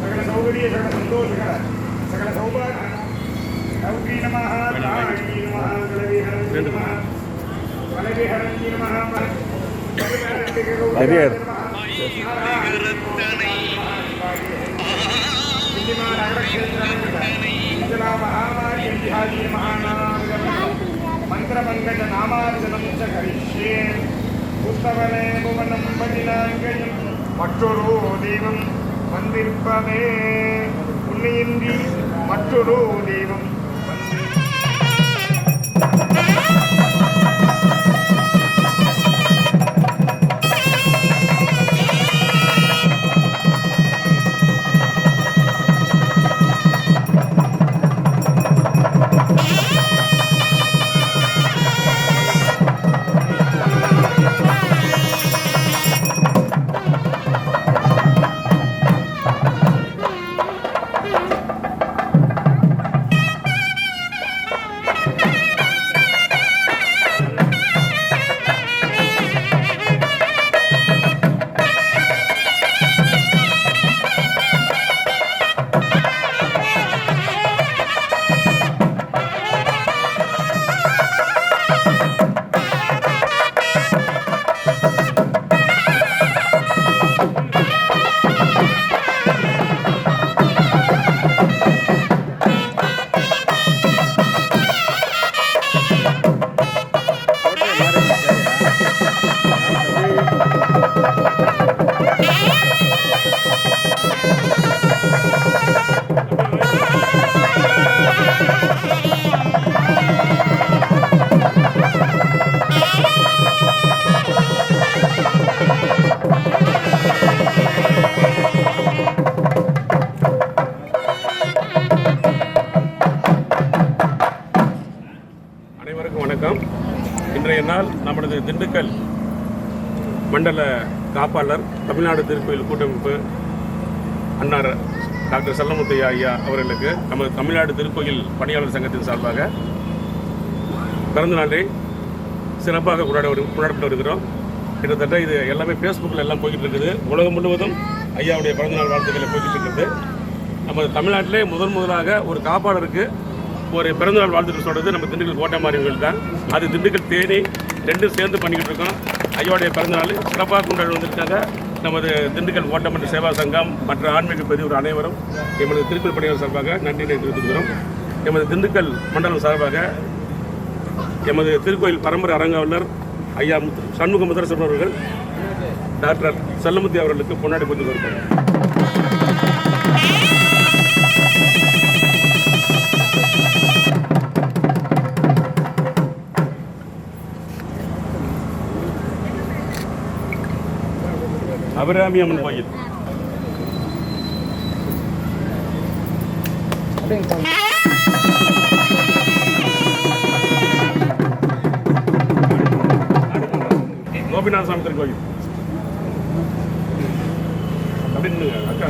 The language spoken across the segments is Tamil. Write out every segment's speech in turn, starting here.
సకల సౌకర్య సకల సంతోషకర సకల సౌభాగ్య సౌకీ నమ నారాయణీ నమ కలవిహరీ నమ కలవిహరీ నమ హరియర్ మంత్రమంగళ నామార్జనం భువనం పటిలాంగయం. పక్షురో దేవం வந்திருப்பதே உன்னையின்றி மற்றொரு தெய்வம் மண்டல காப்பாளர் தமிழ்நாடு திருக்கோயில் கூட்டமைப்பு அன்னார் டாக்டர் செல்லமுத்தையா ஐயா அவர்களுக்கு நமது தமிழ்நாடு திருக்கோயில் பணியாளர் சங்கத்தின் சார்பாக பிறந்த நாளை சிறப்பாக கொண்டாட கொண்டாடப்பட்டு வருகிறோம். கிட்டத்தட்ட இது எல்லாமே ஃபேஸ்புக்கில் எல்லாம் போய்கிட்டு இருக்குது உலகம் முழுவதும் ஐயாவுடைய பிறந்தநாள் வாழ்த்துக்களை போய்கிட்டு இருக்குது நமது தமிழ்நாட்டிலே முதன் முதலாக ஒரு காப்பாளருக்கு ஒரு பிறந்தநாள் வாழ்த்துக்கள் சொல்கிறது நம்ம திண்டுக்கல் கோட்டை மாறியவர்கள் தான் அது திண்டுக்கல் தேனி ரெண்டும் சேர்ந்து பண்ணிக்கிட்டு இருக்கோம் ஐயாவுடைய பிறந்தநாள் சிறப்பாக கொண்டாடி வந்திருக்காங்க. நமது திண்டுக்கல் ஓட்டமன்ற சேவா சங்கம் மற்ற ஆன்மீக பெரியவர் அனைவரும் எமது திருக்குள் பணியாளர் சார்பாக நன்றியை தெரிவித்துக்கிறோம் எமது திண்டுக்கல் மண்டலம் சார்பாக எமது திருக்கோயில் பரம்பரை அரங்காவலர் ஐயா முத்து சண்முக முத்தரசன் அவர்கள் டாக்டர் செல்லமுத்தி அவர்களுக்கு பொன்னாடி கொடுத்து வருகிறார் அபிராமி அம்மன் கோயில் கோபிநாத சாமி திருக்கோயில் அப்படின்னு அக்கா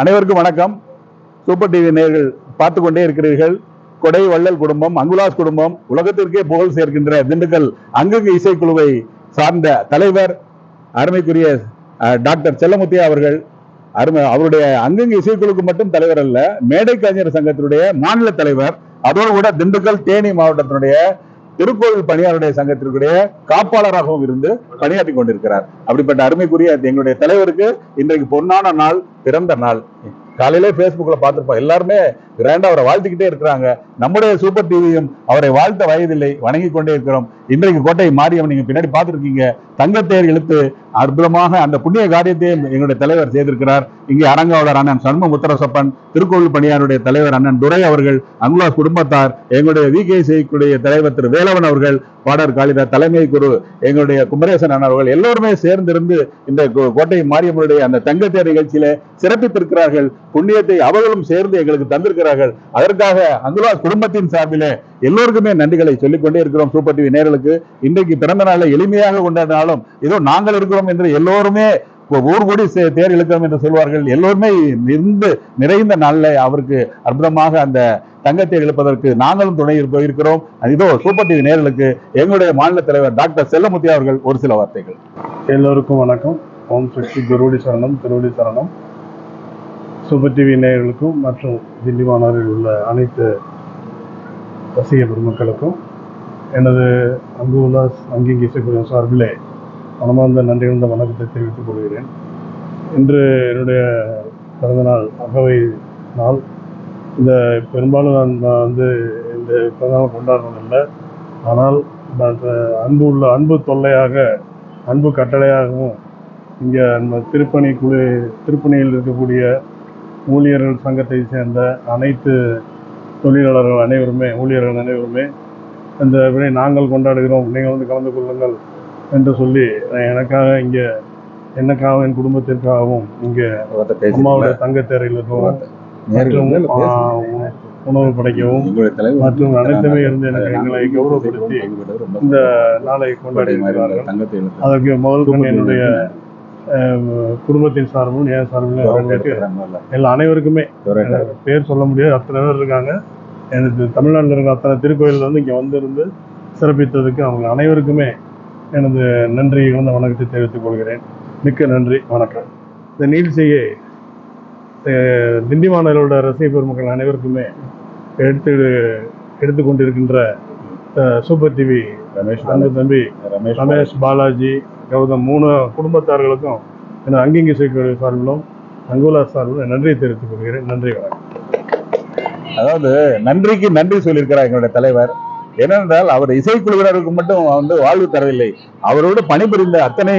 அனைவருக்கும் வணக்கம். சூப்பர் டிவி நேர்கள் பார்த்து கொண்டே இருக்கிறீர்கள். கொடை வள்ளல் குடும்பம் அங்குலாஸ் குடும்பம் உலகத்திற்கே புகழ் சேர்க்கின்ற திண்டுக்கல் அங்கங்கு இசைக்குழுவை சார்ந்த தலைவர் அருமைக்குரிய டாக்டர் செல்லமுத்தியா அவர்கள் அருமை அவருடைய அங்கங்கு இசைக்குழுக்கு மட்டும் தலைவர் அல்ல மேடை கலைஞர் சங்கத்தினுடைய மாநில தலைவர் அதோடு கூட திண்டுக்கல் தேனி மாவட்டத்தினுடைய திருக்கோவில் பணியாளருடைய சங்கத்திற்குடைய காப்பாளராகவும் இருந்து பணியாற்றி கொண்டிருக்கிறார். அப்படிப்பட்ட அருமைக்குரிய எங்களுடைய தலைவருக்கு இன்றைக்கு பொன்னான நாள் பிறந்த நாள். காலையிலே பேஸ்புக்ல பார்த்திருப்போம். எல்லாருமே கிராண்டா அவரை வாழ்த்துக்கிட்டே இருக்கிறாங்க. நம்முடைய சூப்பர் டிவியும் அவரை வாழ்த்த வயதில்லை வணங்கி கொண்டே இருக்கிறோம். இன்றைக்கு கோட்டை மாரியம்மன் நீங்க பின்னாடி பார்த்துருக்கீங்க. தங்கத்தேர் இழுத்து அற்புதமாக அந்த புண்ணிய காரியத்தையும் எங்களுடைய தலைவர் செய்திருக்கிறார். இங்கே அரங்காவலர் அண்ணன் சண்ம முத்தரசப்பன் திருக்கோவில் பணியாருடைய தலைவர் அண்ணன் துரை அவர்கள் அங்குலாஸ் குடும்பத்தார் எங்களுடைய வி கே தலைவர் திரு வேலவன் அவர்கள் பாடர் காளிதா தலைமை குரு எங்களுடைய குமரேசன் அண்ணன் அவர்கள் எல்லோருமே சேர்ந்திருந்து இந்த கோட்டை மாரியம்மனுடைய அந்த தங்கத்தேர் நிகழ்ச்சியில சிறப்பித்திருக்கிறார்கள். புண்ணியத்தை அவர்களும் சேர்ந்து எங்களுக்கு தந்திருக்கிறார் இருக்கிறார்கள் அதற்காக அங்குலா குடும்பத்தின் சார்பிலே எல்லோருக்குமே நன்றிகளை சொல்லிக்கொண்டே இருக்கிறோம் சூப்பர் டிவி நேர்களுக்கு. இன்றைக்கு பிறந்த நாளை எளிமையாக கொண்டாடினாலும் ஏதோ நாங்கள் இருக்கிறோம் என்று எல்லோருமே ஊர் கூடி தேர் இழுக்கிறோம் என்று சொல்வார்கள். எல்லோருமே இருந்து நிறைந்த நாளில் அவருக்கு அற்புதமாக அந்த தங்கத்தை இழுப்பதற்கு நாங்களும் துணை இருப்ப- இருக்கிறோம் இதோ சூப்பர் டிவி நேர்களுக்கு எங்களுடைய மாநில தலைவர் டாக்டர் செல்லமுத்தி அவர்கள் ஒரு சில வார்த்தைகள். எல்லோருக்கும் வணக்கம். ஓம் சக்தி குருடி சரணம் திருவடி சரணம். சூப்பர் டிவி நேயர்களுக்கும் மற்றும் திண்டிமானவரில் உள்ள அனைத்து ரசிக பெருமக்களுக்கும் எனது அங்கு உல்லாஸ் அங்கிங் இசைக்குழு சார்பிலே மனமார்ந்த நன்றிகழ்ந்த வணக்கத்தை தெரிவித்துக் கொள்கிறேன். இன்று என்னுடைய பிறந்தநாள் அகவை நாள். இந்த பெரும்பாலும் நான் நான் வந்து இந்த பிறந்தநாள் கொண்டாடுறதில்லை ஆனால் நான் அன்பு உள்ள அன்பு தொல்லையாக அன்பு கட்டளையாகவும் இங்கே நம்ம திருப்பணி குழு திருப்பணியில் இருக்கக்கூடிய ஊழியர்கள் சங்கத்தை சேர்ந்த அனைத்து தொழிலாளர்கள் அனைவருமே ஊழியர்கள் அனைவருமே இந்த வினை நாங்கள் கொண்டாடுகிறோம். நீங்கள் வந்து கலந்து கொள்ளுங்கள் என்று சொல்லி எனக்காக இங்கே எனக்காகவும் என் குடும்பத்திற்காகவும் இங்கே அம்மாவுடைய தங்கத்தேரையில் இருக்கவும் உணவு படைக்கவும் மற்றும் அனைத்துமே இருந்து எனக்கு எங்களை கௌரவப்படுத்தி இந்த நாளை கொண்டாடி அதற்கு முதல் என்னுடைய குடும்பத்தின் சார்பும் சார்பிலும் அவர்களுக்கு எல்லா அனைவருக்குமே பேர் சொல்ல முடியாது அத்தனை பேர் இருக்காங்க. எனக்கு தமிழ்நாட்டில் இருக்க அத்தனை திருக்கோயிலில் வந்து இங்கே வந்திருந்து சிறப்பித்ததுக்கு அவங்க அனைவருக்குமே எனது நன்றி கலந்த வணக்கத்தை தெரிவித்துக் கொள்கிறேன். மிக்க நன்றி வணக்கம். இந்த அஹ், திண்டிமானலோட ரசிக பெருமக்கள் அனைவருக்குமே எடுத்து எடுத்துக்கொண்டிருக்கின்ற சூப்பர் டிவி ரமேஷ் தம்பி ரமேஷ் ரமேஷ் பாலாஜி கௌதம் மூணு குடும்பத்தார்களுக்கும் எனது அங்கிங்க இசைக்குழு சார்பிலும் அங்குலா சார்பிலும் நன்றியை தெரிவித்துக் கொள்கிறேன். நன்றி வணக்கம். அதாவது நன்றிக்கு நன்றி சொல்லியிருக்கிறார் எங்களுடைய தலைவர். ஏனென்றால் அவர் இசைக்குழுவினருக்கு மட்டும் வந்து வாழ்வு தரவில்லை. அவரோடு பணிபுரிந்த அத்தனை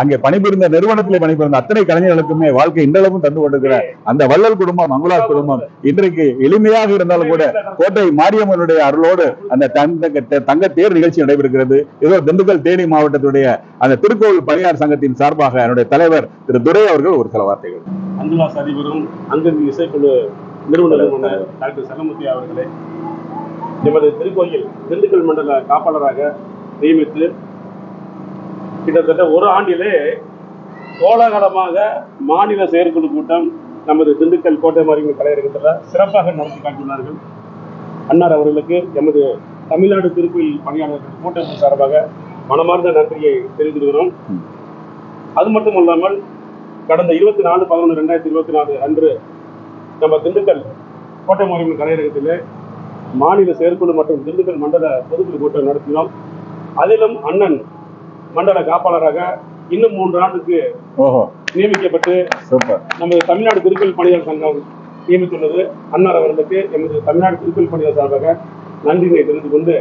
அங்கே பணிபுரிந்த நிறுவனத்திலே பணிபுரிந்த அத்தனை கலைஞர்களுக்குமே வாழ்க்கை இன்றளவும் தந்து கொண்டிருக்கிற அந்த வள்ளல் குடும்பம் மங்குலாஸ் குடும்பம் இன்றைக்கு எளிமையாக இருந்தாலும் கூட கோட்டை மாரியம்மனுடைய அருளோடு அந்த தங்க தங்க தேர் நிகழ்ச்சி நடைபெறுகிறது. ஏதோ திண்டுக்கல் தேனி மாவட்டத்துடைய அந்த திருக்கோவில் பணியார் சங்கத்தின் சார்பாக என்னுடைய தலைவர் திரு துரை அவர்கள் ஒரு சில வார்த்தைகள். அங்குலாஸ் அதிபரும் அங்கங்கு இசைக்குழு நிறுவனருமான டாக்டர் செல்லமுத்தி அவர்களே. எமது திருக்கோயில் திண்டுக்கல் மண்டல காப்பாளராக நியமித்து கிட்டத்தட்ட ஒரு ஆண்டிலே கோலாகலமாக மாநில செயற்குழு கூட்டம் நமது திண்டுக்கல் கோட்டை மாரியம்மன் கலையரங்கத்தில் சிறப்பாக நடத்தி காட்டியுள்ளார்கள். அன்னார் அவர்களுக்கு எமது தமிழ்நாடு திருக்கோயில் பணியாளர்கள் கூட்டத்தின் சார்பாக மனமார்ந்த நன்றியை தெரிவித்துகிறோம் அது மட்டும் இல்லாமல் கடந்த இருபத்தி நாலு பதினொன்று ரெண்டாயிரத்தி இருபத்தி நாலு அன்று நம்ம திண்டுக்கல் கோட்டை மாரியம்மன் கலையரங்கத்தில் மாநில செயற்குழு மற்றும் திண்டுக்கல் மண்டல பொதுக்குழு கூட்டம் நடத்தினோம். அதிலும் அண்ணன் மண்டல காப்பாளராக இன்னும் மூன்று ஆண்டுக்கு நியமிக்கப்பட்டு நமது தமிழ்நாடு திருக்கோயில் பணியாளர் சங்கம் நியமித்துள்ளது. அன்னார் அவர்களுக்கு எமது தமிழ்நாடு திருக்கோயில் பணியாளர் சார்பாக நன்றியை தெரிந்து கொண்டு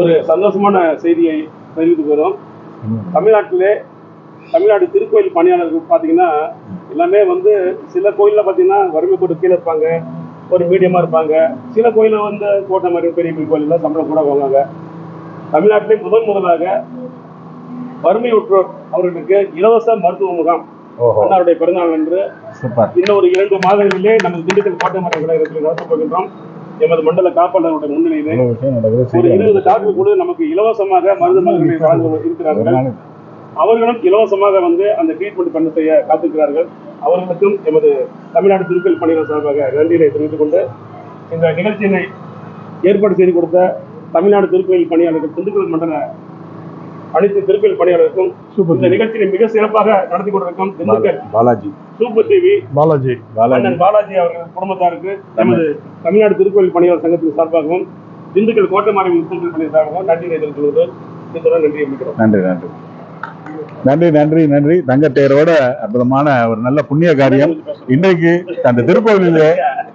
ஒரு சந்தோஷமான செய்தியை தெரிவித்துக்கிறோம் தமிழ்நாட்டிலே தமிழ்நாடு திருக்கோயில் பணியாளர்கள் பார்த்தீங்கன்னா எல்லாமே வந்து சில கோயிலில் பார்த்தீங்கன்னா வறுமை கோட்டு கீழே இருப்பாங்க. ஒரு மீடியமாக இருப்பாங்க. சில கோயிலில் வந்து கோட்டை மாதிரி பெரிய பெரிய கோயிலில் சம்பளம் கூட வாங்குவாங்க. தமிழ்நாட்டிலே முதன் முதலாக வறுமையுற்றோர் அவர்களுக்கு இலவச மருத்துவ முகாம் ஓஹோ. அன்னாருடைய பிறந்தநாள் சூப்பர். இன்னும் ஒரு இரண்டு மாதங்களிலே நமது திண்டுக்கல் கோட்டை மன்ற கழகத்தில் நடத்தப் போகின்றோம். எமது மண்டல காப்பாளருடைய முன்னிலையிலே ஒரு இருபது டாக்டர் கூட நமக்கு இலவசமாக மருந்து மருந்துகளை வழங்க இருக்கிறார்கள் அவர்களும் இலவசமாக வந்து அந்த ட்ரீட்மெண்ட் பண்ண செய்ய காத்திருக்கிறார்கள். அவர்களுக்கும் எமது தமிழ்நாடு திருக்கல் பணியாளர் சார்பாக நன்றியை தெரிவித்துக் கொண்டு இந்த நிகழ்ச்சியினை ஏற்பாடு செய்து கொடுத்த தமிழ்நாடு திருக்கோயில் பணியாளர்கள் திண்டுக்கல் மண்டல அனைத்து திருக்கோயில் பணியாளருக்கும் சூப்பர் இந்த நிகழ்ச்சியை மிக சிறப்பாக நடத்தி கொண்டிருக்கும் Dindigul Balaji. Super TV Balaji. Balaji. Balaji அவர்கள் குடும்பத்தாருக்கு நமது தமிழ்நாடு திருக்கோயில் பணியாளர் சங்கத்தின் சார்பாகவும் திண்டுக்கல் கோட்டை மாறி திருக்கோயில் பணியாளர் சார்பாகவும் நன்றி தெரிவித்துக் இத்துடன் நன்றி நன்றி. நன்றி நன்றி நன்றி. தங்கத்தேரோட அற்புதமான ஒரு நல்ல புண்ணிய காரியம். இன்றைக்கு அந்த திருக்கோவிலிலே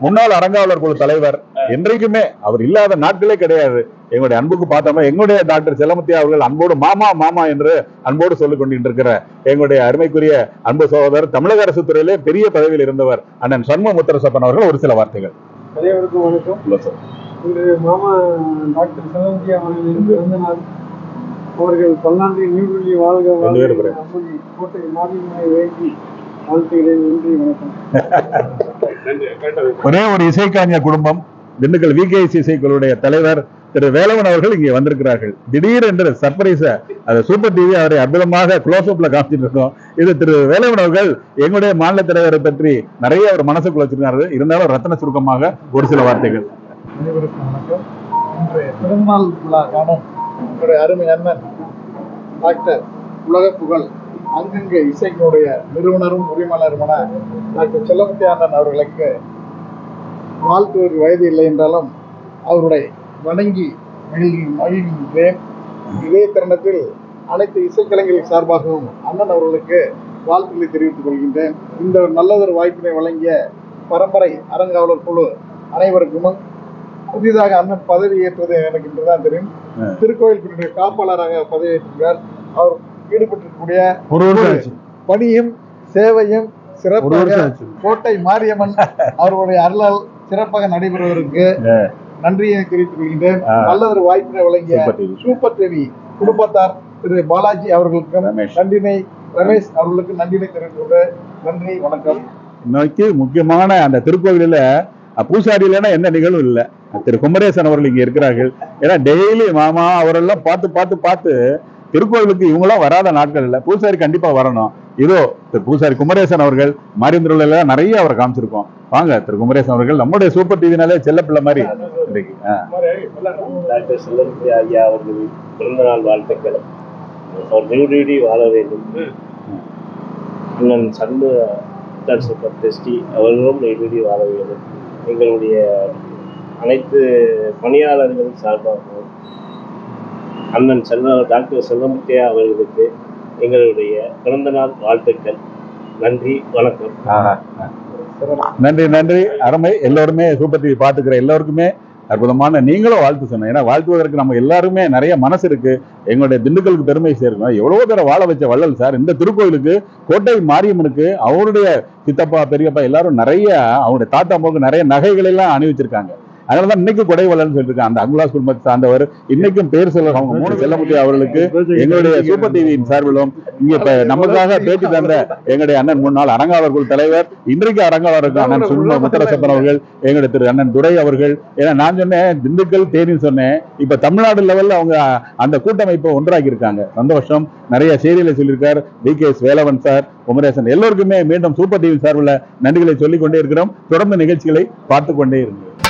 முன்னாள் அறங்காவலர் குழு தலைவர் என்றைக்குமே அவர் இல்லாத நாட்களே கிடையாது. எங்களுடைய அன்புக்கு பார்த்தோம்னா எங்களுடைய டாக்டர் செல்லமுத்தி அவர்கள் அன்போடு மாமா மாமா என்று அன்போடு சொல்லிக் கொண்டிருக்கிற எங்களுடைய அருமைக்குரிய அன்பு சகோதரர் தமிழக அரசு துறையிலே பெரிய பதவியில் இருந்தவர் அண்ணன் சண்முக முத்தரசப்பன் அவர்கள் ஒரு சில வார்த்தைகள். வணக்கம். மாமா டாக்டர் பிறந்த நாள். அவர்கள் பல்லாண்டு நீர்வழி வாழ்க வாழ்க கோட்டை மாரியம்மனை வேண்டி வாழ்த்துகிறேன் நன்றி வணக்கம். ஒரே ஒரு இசைக்கலைஞர் குடும்பம் திண்டுக்கல் விகேஎஸ் இசைக்குழுவுடைய தலைவர் திரு வேலவன் அவர்கள் இங்கே வந்திருக்கிறார்கள். திடீரென்று சர்ப்ரைஸ அது சூப்பர் டிவி அவரை அற்புதமாக க்ளோஸ் அப்ல காமிச்சிட்டு இருக்கோம். இது திரு வேலவன் அவர்கள் எங்களுடைய மாநில தலைவரை பற்றி நிறைய அவர் மனசுக்குள்ள வச்சிருக்காரு. இருந்தாலும் ரத்தன சுருக்கமாக ஒரு சில வார்த்தைகள். அனைவருக்கும் வணக்கம். இன்றைய பிறந்தநாள் விழா காணும் என்னுடைய அருமை அண்ணன் டாக்டர் உலக புகழ் அங்கங்க இசைக்கினுடைய நிறுவனரும் உரிமையாளருமான டாக்டர் செல்லமுத்தி அண்ணன் அவர்களுக்கு வாழ்த்து வயது இல்லை என்றாலும் அவருடைய வணங்கி மகிழ்ச்சி மகிழ்கின்றேன். இதே தருணத்தில் அனைத்து இசைக்கலைஞர்கள் சார்பாகவும் அண்ணன் அவர்களுக்கு வாழ்த்துக்களை தெரிவித்துக் கொள்கின்றேன். இந்த நல்லதொரு வாய்ப்பினை வழங்கிய பரம்பரை அறங்காவலர் குழு அனைவருக்கும் புதிதாக அண்ணன் பதவி ஏற்றது எனக்கு இன்றுதான் தெரியும். திருக்கோயிலுடைய காப்பாளராக பதவியேற்றுள்ளார் அவர் ஈடுபட்டிருக்கக்கூடிய பணியும் சேவையும் சிறப்பாக கோட்டை மாரியம்மன் அவர்களுடைய அருளால் சிறப்பாக நடைபெறுவதற்கு நன்றியை தெரிவித்துக் கொள்கின்றேன். நல்ல ஒரு வாய்ப்பினை வழங்கிய சூப்பர் டிவி. குடும்பத்தார் திரு பாலாஜி அவர்களுக்கும் ரமேஷ். நன்றினை ரமேஷ் அவர்களுக்கு நன்றினை தெரிவித்துக் கொண்டு நன்றி வணக்கம். இன்னைக்கு முக்கியமான அந்த திருக்கோவிலில் பூசாரி இல்லைன்னா எந்த நிகழ்வும் இல்லை. திரு குமரேசன் அவர்கள் இங்க இருக்கிறார்கள். ஏன்னா டெய்லி மாமா அவரெல்லாம் பார்த்து பார்த்து பார்த்து திருக்கோவிலுக்கு இவங்களாம் வராத நாட்கள் இல்லை. பூசாரி கண்டிப்பா வரணும். இதோ திரு பூசாரி குமரேசன் அவர்கள் மாரியந்திரோல நிறைய அவரை காமிச்சிருக்கோம். வாங்க திரு குமரேசன் அவர்கள் நம்முடைய சூப்பர் டிவினாலே செல்லப்பிள்ளை மாதிரி இன்றைக்கு ஐயா அவர்கள் பிறந்தநாள் அவர் வாழ வேண்டும் அண்ணன் சண்முக அவர்களும் நெய்வேலி வாழ வேண்டும். எங்களுடைய அனைத்து பணியாளர்கள் சார்பாகவும் அண்ணன் செல்வ டாக்டர் செல்லமுத்தியா அவர்களுக்கு எங்களுடைய பிறந்த நாள் வாழ்த்துக்கள். நன்றி வணக்கம். நன்றி நன்றி. அருமை. எல்லோருமே சூப்பர் டிவி பார்த்துக்கிற எல்லோருக்குமே அற்புதமான நீங்களும் வாழ்த்து சொன்னேன் ஏன்னா வாழ்த்துவதற்கு நம்ம எல்லாருமே நிறைய மனசு இருக்கு. எங்களுடைய திண்டுக்கலுக்கு பெருமை சேர்க்கணும். எவ்வளவு பேரை வாழ வச்ச வள்ளல் சார் இந்த திருக்கோயிலுக்கு கோட்டை மாரியம்மனுக்கு அவருடைய சித்தப்பா பெரியப்பா எல்லாரும் நிறைய அவருடைய தாத்தா அம்மாவுக்கு நிறைய நகைகள் எல்லாம் அணிவிச்சிருக்காங்க. அதனாலதான் இன்னைக்கு கொடை வள்ளல்னு சொல்லிட்டு இருக்காங்க அந்த அங்குலாஸ் குடும்பத்தை சார்ந்தவர் இன்னைக்கும் பேர் சொல்ல அவங்க மூணு செல்லமுட்டி அவர்களுக்கு எங்களுடைய சூப்பர் டிவியின் சார்பிலும் இங்க இப்ப நமக்காக பேட்டி தந்த எங்களுடைய அண்ணன் முன்னாள் அரங்காவர் குழு தலைவர் இன்றைக்கு அரங்காவலருக்கு அண்ணன் முத்தரசப்பன் அவர்கள் எங்களுடைய திரு அண்ணன் துரை அவர்கள். ஏன்னா நான் சொன்னேன் திண்டுக்கல் தேனின்னு சொன்னேன். இப்ப தமிழ்நாடு லெவல்ல அவங்க அந்த கூட்டமைப்பை ஒன்றாக்கி இருக்காங்க சந்தோஷம் நிறைய செய்திகளை சொல்லியிருக்கார். T K S Velavan sir Kumaresan எல்லோருக்குமே மீண்டும் சூப்பர் டிவி சார்பில் நன்றிகளை சொல்லிக் கொண்டே இருக்கிறோம். தொடர்ந்து நிகழ்ச்சிகளை பார்த்து கொண்டே இருக்கிறோம்